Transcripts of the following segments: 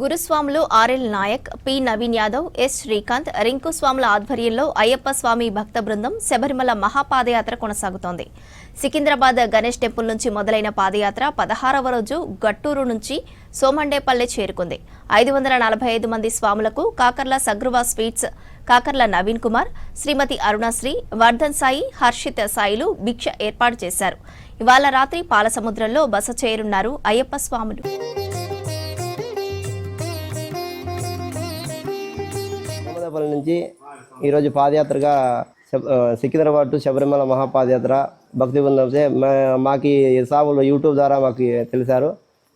గురుస్వాములు R L Nayak P Naveen Yadav S Srikanth Rinku స్వాముల ఆధ్వర్యంలో అయ్యప్ప స్వామి భక్త బృందం శబరిమల మహాపాదయాత్ర కొనసాగుతోంది. సికింద్రాబాద్ గణేష్ టెంపుల్ నుంచి మొదలైన పాదయాత్ర పదహారవ రోజు గట్టూరు నుంచి సోమండేపల్లె చేరుకుంది. ఐదు వందల నలభై ఐదు మంది స్వాములకు కాకర్ల సగ్రువా స్వీట్స్ కాకర్ల నవీన్ కుమార్ శ్రీమతి అరుణశ్రీ వర్ధన్ సాయి హర్షిత్ సాయిలు భిక్ష ఏర్పాటు చేశారు. ఇవాళ రాత్రి పాలసముద్రంలో బస చేరున్నారు అయ్యప్ప స్వాములు. సోమదేపల్లి నుంచి ఈరోజు పాదయాత్రగా శబ- సికింద్రాబాద్ టు శబరిమల మహాపాదయాత్ర భక్తి బృందంసే మాకు ఈ సాములు యూట్యూబ్ ద్వారా మాకు తెలిసారు.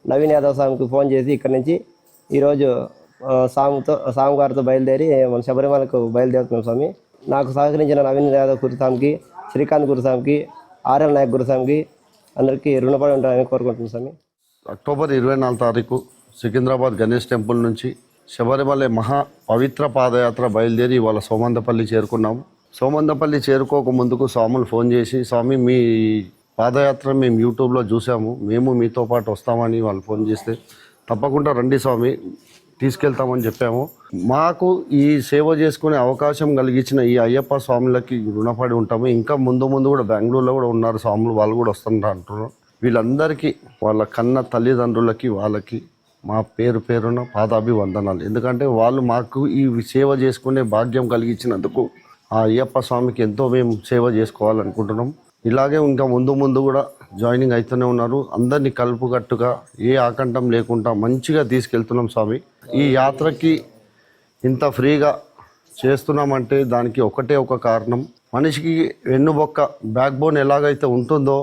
నవీన్ యాదవ్ స్వామికి ఫోన్ చేసి ఇక్కడ నుంచి ఈరోజు సాముతో సాము గారితో బయలుదేరి మన శబరిమలకు బయలుదేరుతున్నాం స్వామి. నాకు సహకరించిన నవీన్ యాదవ్ గురుస్వామికి శ్రీకాంత్ గురుస్వామికి ఆర్ఎల్ నాయక్ గురుస్వామికి అందరికీ రుణపడి ఉంటారని కోరుకుంటున్నాను స్వామి. అక్టోబర్ ఇరవై నాలుగు తారీఖు సికింద్రాబాద్ గణేష్ టెంపుల్ నుంచి శబరిమల మహా పవిత్ర పాదయాత్ర బయలుదేరి ఇవాళ సోమందపల్లి చేరుకున్నాము. సోమందపల్లి చేరుకోక ముందుకు స్వాములు ఫోన్ చేసి స్వామి మీ పాదయాత్ర మేము యూట్యూబ్లో చూసాము మేము మీతో పాటు వస్తామని వాళ్ళు ఫోన్ చేస్తే తప్పకుండా రండి స్వామి తీసుకెళ్తామని చెప్పాము. మాకు ఈ సేవ చేసుకునే అవకాశం కలిగించిన ఈ అయ్యప్ప స్వాములకి రుణపడి ఉంటాము. ఇంకా ముందు ముందు కూడా బెంగళూరులో కూడా ఉన్నారు స్వాములు వాళ్ళు కూడా వస్తున్నారు అంటున్నారు. వీళ్ళందరికీ వాళ్ళ కన్న తల్లిదండ్రులకి వాళ్ళకి మా పేరు పేరున పాదాభివందనాలు. ఎందుకంటే వాళ్ళు మాకు ఈ సేవ చేసుకునే భాగ్యం కలిగించినందుకు ఆ అయ్యప్ప స్వామికి ఎంతో మేము సేవ చేసుకోవాలనుకుంటున్నాం. ఇలాగే ఇంకా ముందు ముందు కూడా జాయినింగ్ అవుతూనే ఉన్నారు. అందరినీ కలుపుకట్టుగా ఏ ఆకంఠం లేకుండా మంచిగా తీసుకెళ్తున్నాం స్వామి. ఈ యాత్రకి ఇంత ఫ్రీగా చేస్తున్నామంటే దానికి ఒకటే ఒక కారణం. మనిషికి వెన్నుబొక్క బ్యాక్ బోన్ ఎలాగైతే ఉంటుందో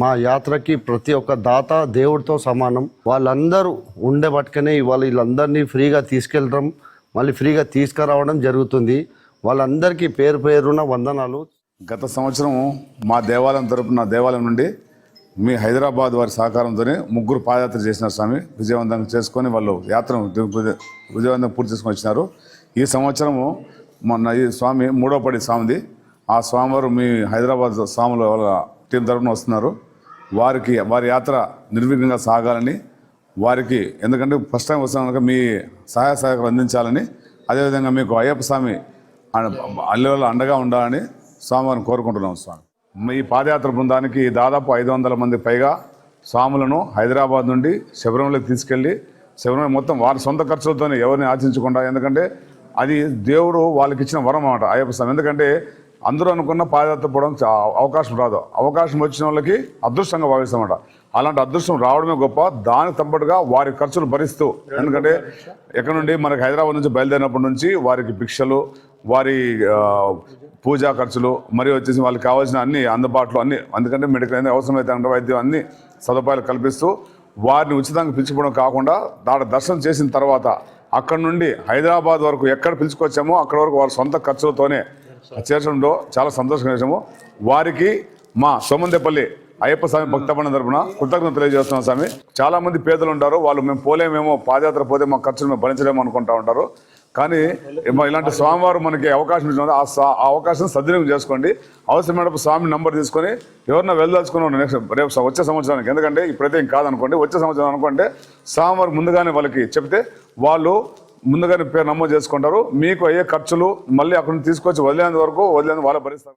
మా యాత్రకి ప్రతి ఒక్క దాత దేవుడితో సమానం. వాళ్ళందరూ ఉండే పట్టుకనే ఇవాళ వీళ్ళందరినీ ఫ్రీగా తీసుకెళ్ళడం మళ్ళీ ఫ్రీగా తీసుకురావడం జరుగుతుంది. వాళ్ళందరికీ పేరు పేరున వందనాలు. గత సంవత్సరం మా దేవాలయం తరపున దేవాలయం నుండి మీ హైదరాబాద్ వారి సహకారంతోనే ముగ్గురు పాదయాత్ర చేసిన స్వామి విజయవంతంగా చేసుకొని వాళ్ళు యాత్ర విజయవంతం విజయవంతంగా పూర్తి చేసుకొని వచ్చినారు. ఈ సంవత్సరము మొన్న ఈ స్వామి మూడోపడి స్వామిది. ఆ స్వామివారు మీ హైదరాబాద్ స్వాముల వాళ్ళ టీం తరఫున వస్తున్నారు. వారికి వారి యాత్ర నిర్విఘ్నంగా సాగాలని వారికి ఎందుకంటే ఫస్ట్ టైం వస్తున్నాం కనుక మీ సహాయ సహకారం అందించాలని అదేవిధంగా మీకు అయ్యప్ప స్వామి అల్లెల అండగా ఉండాలని స్వామివారిని కోరుకుంటున్నాం స్వామి. ఈ పాదయాత్ర బృందానికి దాదాపు ఐదు వందల మంది పైగా స్వాములను హైదరాబాద్ నుండి శబరిమలకి తీసుకెళ్ళి శబరిమల మొత్తం వారి సొంత ఖర్చులతోనే ఎవరిని ఆశించకుండా ఎందుకంటే అది దేవుడు వాళ్ళకి ఇచ్చిన వరం అన్నమాట అయ్యప్ప స్వామి. ఎందుకంటే అందరూ అనుకున్న పాదయాత్ర పోవడం అవకాశం రాదు. అవకాశం వచ్చిన వాళ్ళకి అదృష్టంగా భావిస్తామట. అలాంటి అదృష్టం రావడమే గొప్ప. దానికి తప్పట్టుగా వారి ఖర్చులు భరిస్తూ ఎందుకంటే ఎక్కడ నుండి మనకి హైదరాబాద్ నుంచి బయలుదేరినప్పటి నుంచి వారికి భిక్షలు వారి పూజా ఖర్చులు మరియు వచ్చేసి వాళ్ళకి కావాల్సిన అన్ని అందుబాటులో అన్ని ఎందుకంటే మెడికల్ అన్ని అవసరమైతే అంటే వైద్యం అన్ని సదుపాయాలు కల్పిస్తూ వారిని ఉచితంగా పిలుచుకోవడం కాకుండా దాని దర్శనం చేసిన తర్వాత అక్కడ నుండి హైదరాబాద్ వరకు ఎక్కడ పిలుచుకొచ్చామో అక్కడ వరకు వారి సొంత ఖర్చులతోనే చేర్చడంలో చాలా సంతోషంగా చేసాము వారికి మా సోమందేపల్లి అయ్యప్ప స్వామి భక్తపడిన తరపున కృతజ్ఞత తెలియజేస్తున్నాం స్వామి. చాలా మంది పేదలు ఉంటారు. వాళ్ళు మేము పోలేమేమో పాదయాత్ర పోతే మా ఖర్చులు మేము భరించలేము అనుకుంటా ఉంటారు. కానీ ఇలాంటి స్వామివారు మనకి అవకాశం ఇచ్చినది ఆ అవకాశం సద్వినియోగం చేసుకోండి. అవసరమైనప్పుడు స్వామి నంబర్ తీసుకొని ఎవరన్నా వెళ్ళదలుచుకుని నెక్స్ట్ రేపు వచ్చే సంవత్సరానికి. ఎందుకంటే ఇప్పుడైతే ఏం కాదనుకోండి వచ్చే సంవత్సరం అనుకుంటే స్వామివారు ముందుగానే వాళ్ళకి చెప్తే వాళ్ళు ముందుగానే పేరు నమోదు చేసుకుంటారు. మీకు అయ్యే ఖర్చులు మళ్ళీ అక్కడ తీసుకొచ్చి వదిలేంత వరకు వదిలేంత వాళ్ళ భరిస్తారు